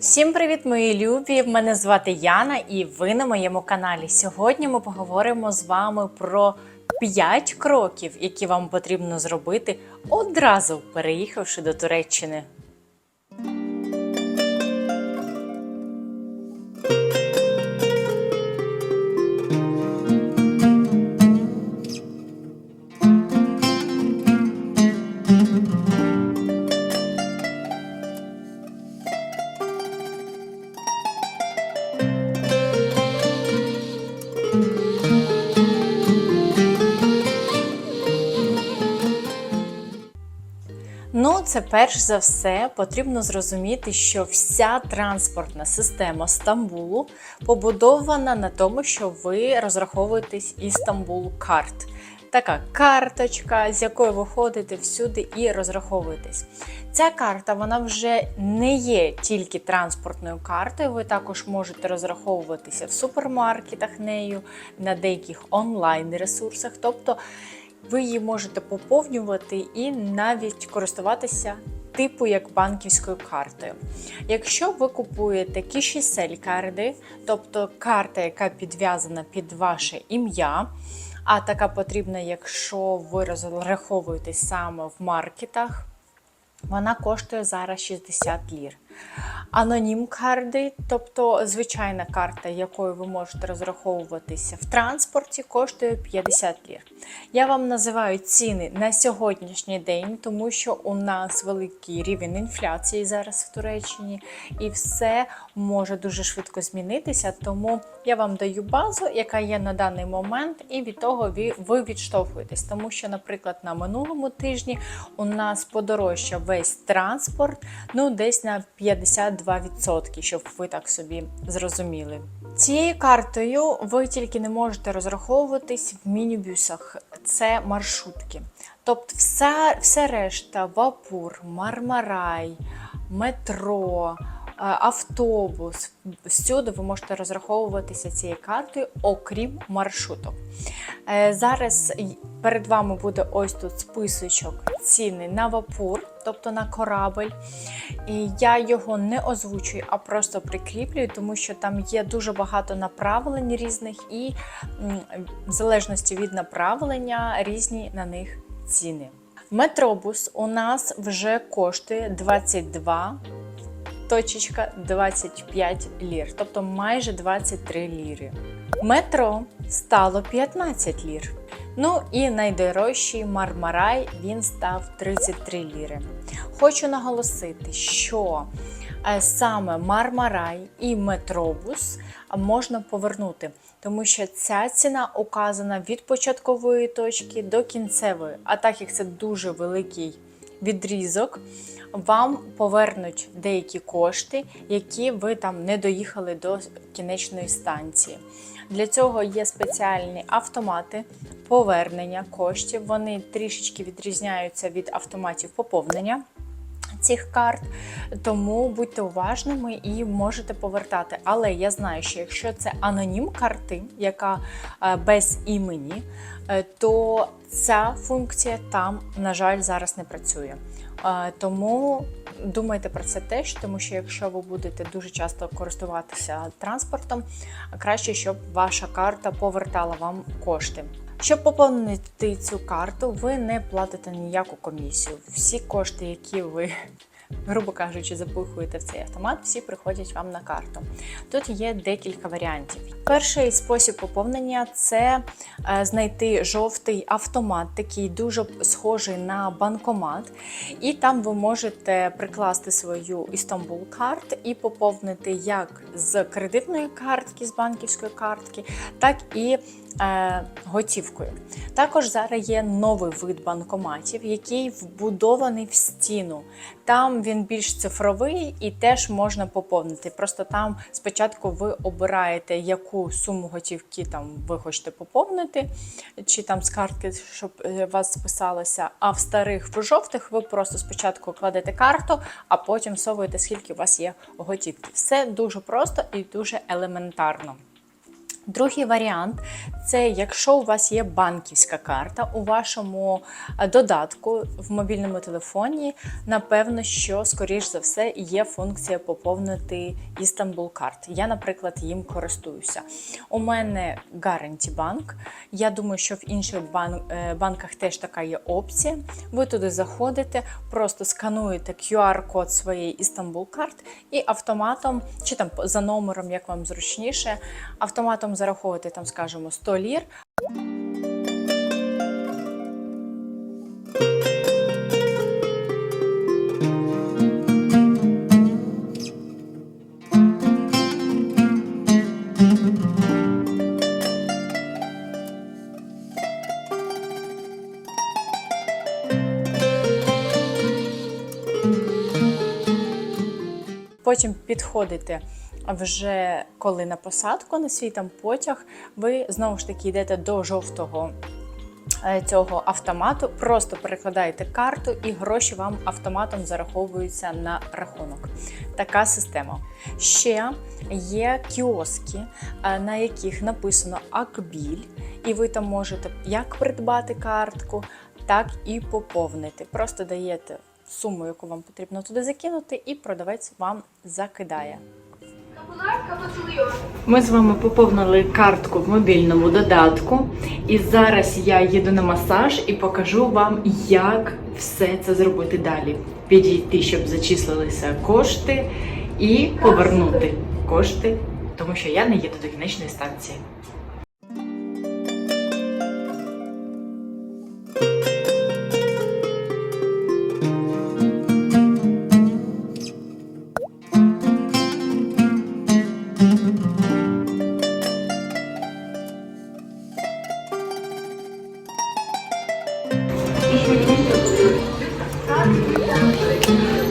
Всім привіт, мої любі! Мене звати Яна і ви на моєму каналі. Сьогодні ми поговоримо з вами про 5 кроків, які вам потрібно зробити одразу переїхавши до Туреччини. Це перш за все потрібно зрозуміти, що вся транспортна система Стамбулу побудована на тому, що ви розраховуєтесь Істанбул карт. Така карточка, з якою ви ходите всюди і розраховуєтесь. Ця карта вона вже не є тільки транспортною картою. Ви також можете розраховуватися в супермаркетах нею, на деяких онлайн-ресурсах. Тобто ви її можете поповнювати і навіть користуватися типу як банківською картою. Якщо ви купуєте кішісель карди, тобто карта, яка підв'язана під ваше ім'я, а така потрібна, якщо ви розраховуєтесь саме в маркетах, вона коштує зараз 60 лір. Анонім карди, тобто звичайна карта, якою ви можете розраховуватися в транспорті, коштує 50 лір. Я вам називаю ціни на сьогоднішній день, тому що у нас великий рівень інфляції зараз в Туреччині, і все може дуже швидко змінитися. Тому я вам даю базу, яка є на даний момент, і від того ви- відштовхуєтесь. Тому що, наприклад, на минулому тижні у нас подорожчав весь транспорт, ну десь на 52%, щоб ви так собі зрозуміли. Цією картою ви тільки не можете розраховуватись в мінібюсах, це маршрутки. Тобто, вся, все решта, вапур, мармарай, метро, автобус. Всюди ви можете розраховуватися цією картою, окрім маршруток. Е, Зараз перед вами буде ось тут списочок ціни на вапур, тобто на корабль. І я його не озвучую, а просто прикріплюю, тому що там є дуже багато направлень різних, і в залежності від направлення різні на них ціни. Метробус у нас вже коштує 22 точечка 25 лір, тобто майже 23 ліри. Метро стало 15 лір. Ну і найдорожчий Мармарай він став 33 ліри. Хочу наголосити, що е, саме Мармарай і Метробус можна повернути, тому що ця ціна указана від початкової точки до кінцевої. А так як це дуже великий відрізок, вам повернуть деякі кошти, які ви там не доїхали до кінечної станції. Для цього є спеціальні автомати повернення коштів. Вони трішечки відрізняються від автоматів поповнення цих карт, тому будьте уважними і можете повертати. Але я знаю, що якщо це анонім карти, яка е, без імені, е, то ця функція там, на жаль, зараз не працює. Е, Тому думайте про це теж, тому що якщо ви будете дуже часто користуватися транспортом, краще, щоб ваша карта повертала вам кошти. Щоб поповнити цю карту, ви не платите ніяку комісію. Всі кошти, які ви, грубо кажучи, запихуєте в цей автомат, всі приходять вам на карту. Тут є декілька варіантів. Перший спосіб поповнення це е, знайти жовтий автомат, такий дуже схожий на банкомат, і там ви можете прикласти свою Istanbul карт і поповнити як з кредитної картки, з банківської картки, так і е, готівкою. Також зараз є новий вид банкоматів, який вбудований в стіну. Там він більш цифровий і теж можна поповнити. Просто там спочатку ви обираєте, яку суму готівки там ви хочете поповнити, чи там з картки, щоб е, вас списалося. А в старих в жовтих ви просто спочатку кладете карту, а потім совуєте, скільки у вас є готівки. Все дуже просто і дуже елементарно. Другий варіант це якщо у вас є банківська карта у вашому е, додатку в мобільному телефоні, напевно, що, скоріш за все, є функція поповнити Istanbul карт. Я, наприклад, їм користуюся. У мене Guarantee Bank. Я думаю, що в інших е, банках теж така є опція. Ви туди заходите, просто скануєте QR-код своєї Istanbul карт і автоматом, чи там за номером, як вам зручніше, автоматом зараховуєте там, скажімо, 100 лір. Потім підходите вже коли на посадку на свій там потяг, ви знову ж таки йдете до жовтого е, цього автомату, просто перекладаєте карту і гроші вам автоматом зараховуються на рахунок. Така система. Ще є кіоски, е, на яких написано Акбіль, і ви там можете як придбати картку, так і поповнити. Просто даєте суму, яку вам потрібно туди закинути, і продавець вам закидає. Ми з вами поповнили картку в мобільному додатку, і зараз я їду на масаж і покажу вам, як все це зробити далі. Підійти, щоб зачислилися кошти, і повернути кошти, тому що я не їду до кінечної станції. Thank you.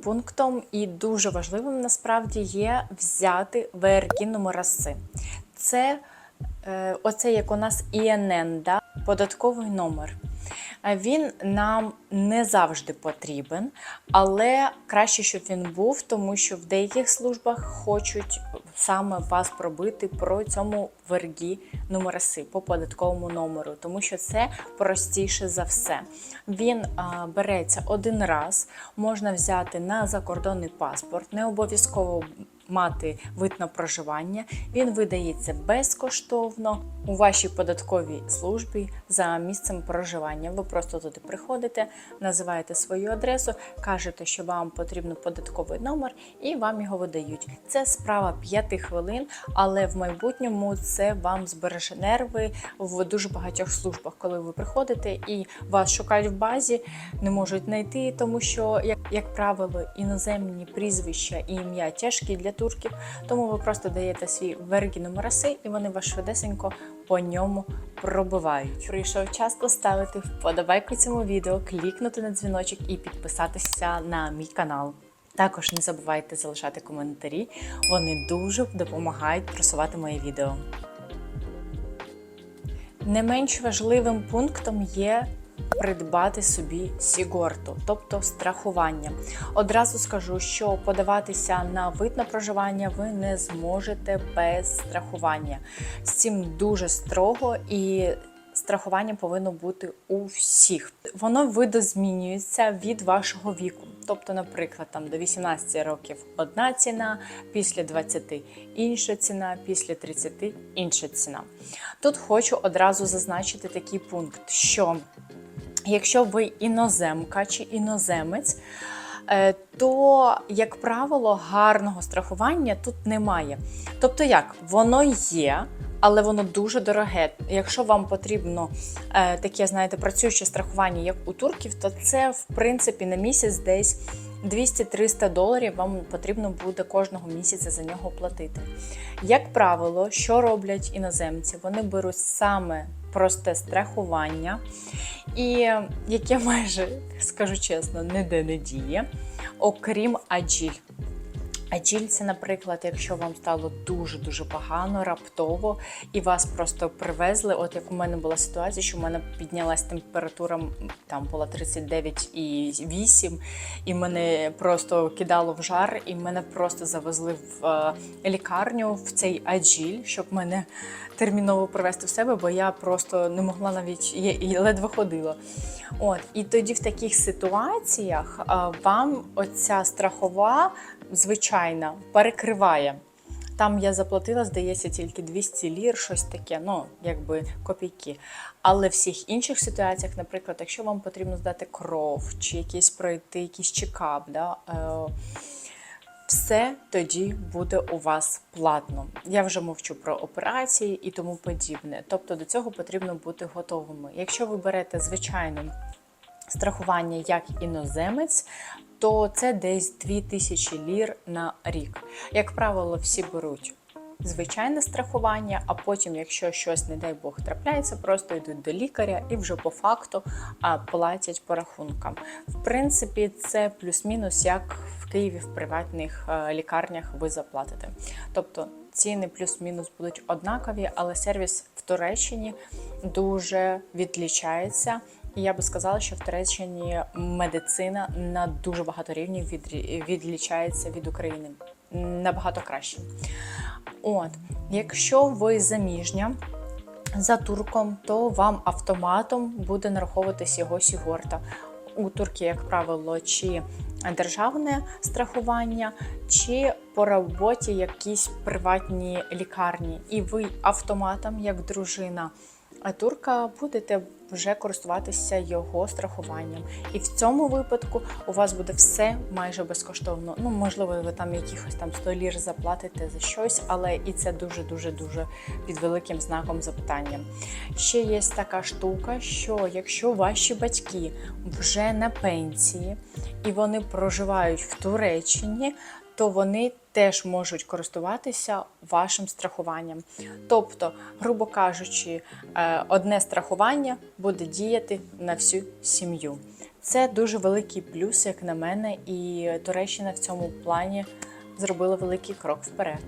Пунктом і дуже важливим насправді є взяти ВРК номераси. Це е, оце як у нас ІНН, да? податковий номер. Він нам не завжди потрібен, але краще, щоб він був, тому що в деяких службах хочуть саме вас пробити про цьому вергі номераси по податковому номеру, тому що це простіше за все. Він а, береться один раз, можна взяти на закордонний паспорт, не обов'язково мати вид на проживання. Він видається безкоштовно у вашій податковій службі за місцем проживання. Ви просто туди приходите, називаєте свою адресу, кажете, що вам потрібен податковий номер, і вам його видають. Це справа 5 хвилин, але в майбутньому це вам збереже нерви в дуже багатьох службах, коли ви приходите і вас шукають в базі, не можуть знайти, тому що, як, правило, іноземні прізвища і ім'я тяжкі для турків, тому ви просто даєте свій вергі номераси, і вони вас швидесенько по ньому пробивають. Прийшов час поставити вподобайку цьому відео, клікнути на дзвіночок і підписатися на мій канал. Також не забувайте залишати коментарі, вони дуже допомагають просувати моє відео. Не менш важливим пунктом є придбати собі сігорту, тобто страхування. Одразу скажу, що подаватися на вид на проживання ви не зможете без страхування. З цим дуже строго і. Страхування повинно бути у всіх. Воно видозмінюється від вашого віку. Тобто, наприклад, там до 18 років одна ціна, після 20 інша ціна, після 30 інша ціна. Тут хочу одразу зазначити такий пункт, що якщо ви іноземка чи іноземець, е, то, як правило, гарного страхування тут немає. Тобто, як воно є, але воно дуже дороге. Якщо вам потрібно е, таке, знаєте, працююче страхування, як у турків, то це в принципі на місяць десь 200-300 доларів вам потрібно буде кожного місяця за нього платити. Як правило, що роблять іноземці? Вони беруть саме просте страхування, і яке майже, скажу чесно, ніде не діє, окрім Аджіль. Аджіль це, наприклад, якщо вам стало дуже-дуже погано, раптово, і вас просто привезли. От як у мене була ситуація, що в мене піднялась температура, там була 39,8, і мене просто кидало в жар, і мене просто завезли в е, лікарню в цей Аджіль, щоб мене терміново привезти в себе, бо я просто не могла навіть і ледве ходила. От і тоді в таких ситуаціях а, вам оця страхова звичайна перекриває. Там я заплатила, здається, тільки 200 лір, щось таке, ну якби копійки. Але в всіх інших ситуаціях, наприклад, якщо вам потрібно здати кров чи якийсь пройти якийсь чекап, да, е, все тоді буде у вас платно. Я вже мовчу про операції і тому подібне. Тобто до цього потрібно бути готовими. Якщо ви берете звичайно страхування як іноземець, то це десь 2000 лір на рік. Як правило, всі беруть. Звичайне страхування, а потім, якщо щось, не дай Бог, трапляється, просто йдуть до лікаря і вже по факту а, платять по рахункам. В принципі, це плюс-мінус, як в Києві в приватних е, лікарнях ви заплатите. Тобто ціни плюс-мінус будуть однакові, але сервіс в Туреччині дуже відлічається. Я би сказала, що в Туреччині медицина на дуже багато рівнів відрі- відлічається від України. Набагато краще. От, якщо ви заміжня за турком, то вам автоматом буде нараховуватись його сігорта. У Турки, як правило, чи державне страхування, чи по роботі якісь приватні лікарні. І ви автоматом, як дружина а турка, будете вже користуватися його страхуванням. І в цьому випадку у вас буде все майже безкоштовно. Ну, можливо, ви там якихось там 100 лір заплатите за щось, але і це дуже дуже дуже під великим знаком запитання. Ще є така штука, що якщо ваші батьки вже на пенсії і вони проживають в Туреччині, то вони теж можуть користуватися вашим страхуванням. Тобто, грубо кажучи, е, одне страхування буде діяти на всю сім'ю. Це дуже великий плюс, як на мене, і Туреччина в цьому плані зробила великий крок вперед.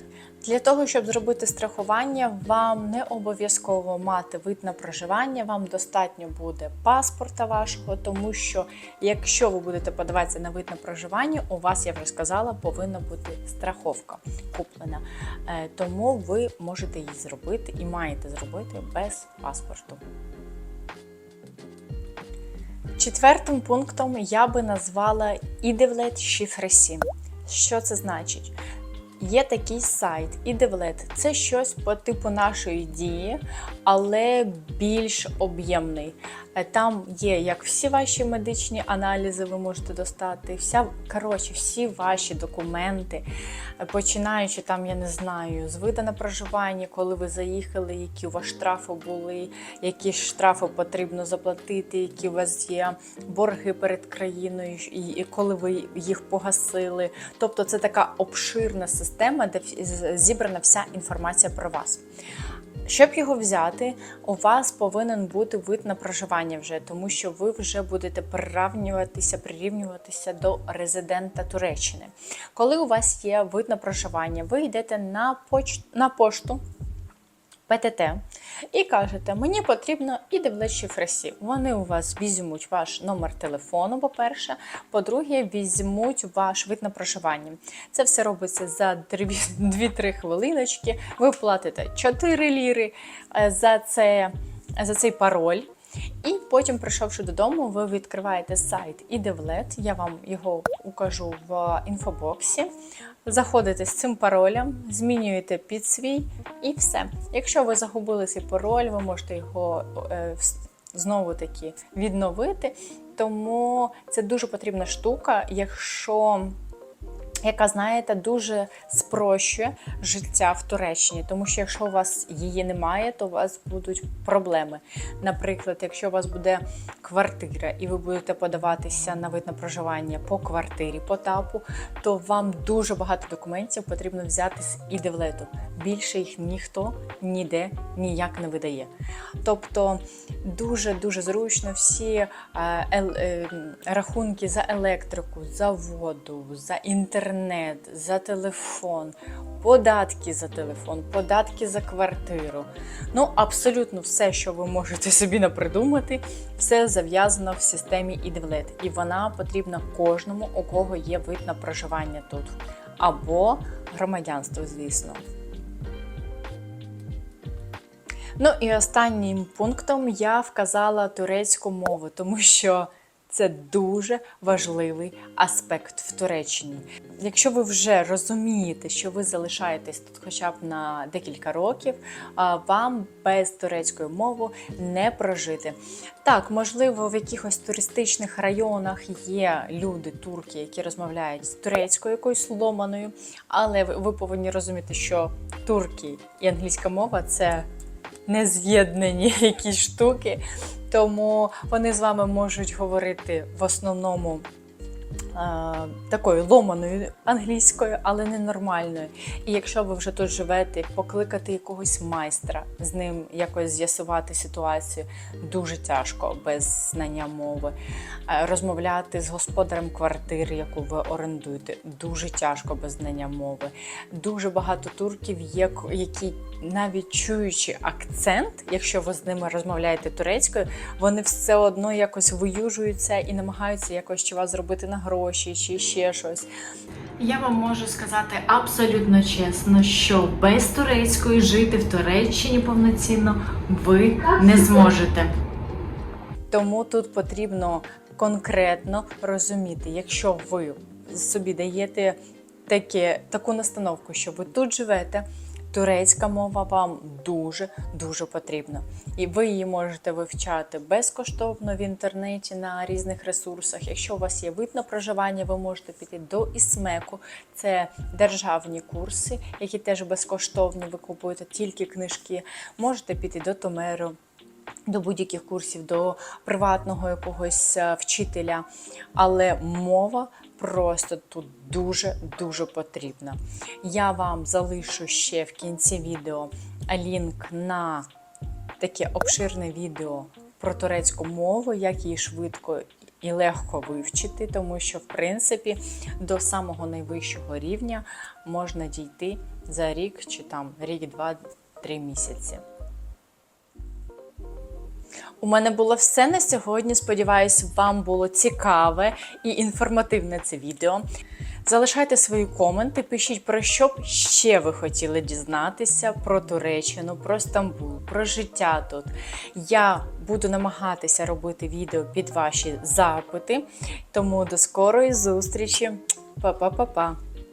Для того, щоб зробити страхування, вам не обов'язково мати вид на проживання, вам достатньо буде паспорта вашого, тому що якщо ви будете подаватися на вид на проживання, у вас, я вже сказала, повинна бути страховка куплена. Е, Тому ви можете її зробити і маєте зробити без паспорту. Четвертим пунктом я би назвала Ідевлет Шифресі. Що це значить? Є такий сайт Ідевлет. Це щось по типу нашої дії, але більш об'ємний. Е, Там є як всі ваші медичні аналізи, ви можете достати, вся коротше, всі ваші документи, е, починаючи там, я не знаю, з вида на проживання, коли ви заїхали, які у вас штрафи були, які штрафи потрібно заплатити, які у вас є борги перед країною, і коли ви їх погасили. Тобто це така обширна система, де зібрана вся інформація про вас. Щоб його взяти, у вас повинен бути вид на проживання вже, тому що ви вже будете прирівнюватися, прирівнюватися до резидента Туреччини. Коли у вас є вид на проживання, ви йдете на, поч... на пошту ПТТ і кажете, мені потрібно і девлечі фресі. Вони у вас візьмуть ваш номер телефону, по-перше. По-друге, візьмуть ваш вид на проживання. Це все робиться за 2-3 хвилиночки. Ви платите 4 ліри е, за, це, за цей пароль. І потім, прийшовши додому, ви відкриваєте сайт ідевлет. Я вам його укажу в інфобоксі. Заходите з цим паролем, змінюєте під свій і все. Якщо ви загубили цей пароль, ви можете його е, знову таки відновити. Тому це дуже потрібна штука, якщо яка, знаєте, дуже спрощує життя в Туреччині, тому що якщо у вас її немає, то у вас будуть проблеми. Наприклад, якщо у вас буде квартира і ви будете подаватися на вид на проживання по квартирі, по тапу, то вам дуже багато документів потрібно взяти з ідевлету. Більше їх ніхто ніде ніяк не видає. Тобто дуже дуже зручно всі е, е, рахунки за електрику, за воду, за інтернет, за телефон, податки за телефон, податки за квартиру. Ну, абсолютно все, що ви можете собі напридумати, все зав'язано в системі ідевлет. І вона потрібна кожному, у кого є вид на проживання тут. Або громадянство, звісно. Ну і останнім пунктом я вказала турецьку мову, тому що це дуже важливий аспект в Туреччині. Якщо ви вже розумієте, що ви залишаєтесь тут хоча б на декілька років, вам без турецької мови не прожити. Так, можливо, в якихось туристичних районах є люди, турки, які розмовляють з турецькою якоюсь ломаною, але ви- ви повинні розуміти, що турки і англійська мова це нез'єднані якісь штуки, тому вони з вами можуть говорити в основному такою ломаною англійською, але не нормальною. І якщо ви вже тут живете, покликати якогось майстра, з ним якось з'ясувати ситуацію дуже тяжко без знання мови. Е, Розмовляти з господарем квартири, яку ви орендуєте, дуже тяжко без знання мови. Дуже багато турків які навіть чуючи акцент, якщо ви з ними розмовляєте турецькою, вони все одно якось виюжуються і намагаються якось чи вас зробити на гроші, чи ще щось. Я вам можу сказати абсолютно чесно, що без турецької жити в Туреччині повноцінно ви не зможете. Тому тут потрібно конкретно розуміти, якщо ви собі даєте таке, таку настановку, що ви тут живете, турецька мова вам дуже дуже потрібна. І ви її можете вивчати безкоштовно в інтернеті на різних ресурсах. Якщо у вас є вид на проживання, ви можете піти до ІСМЕКу. Це державні курси, які теж безкоштовні. Ви купуєте тільки книжки. Можете піти до Томеру до будь-яких курсів, до приватного якогось е, вчителя. Але мова просто тут дуже-дуже потрібна. Я вам залишу ще в кінці відео лінк на таке обширне відео про турецьку мову, як її швидко і легко вивчити, тому що, в принципі, до самого найвищого рівня можна дійти за рік чи там рік, два-три місяці. У мене було все на сьогодні. Сподіваюсь, вам було цікаве і інформативне це відео. Залишайте свої коменти, пишіть про що б ще ви хотіли дізнатися про Туреччину, про Стамбул, про життя тут. Я буду намагатися робити відео під ваші запити. Тому до скорої зустрічі. Па-па-па-па!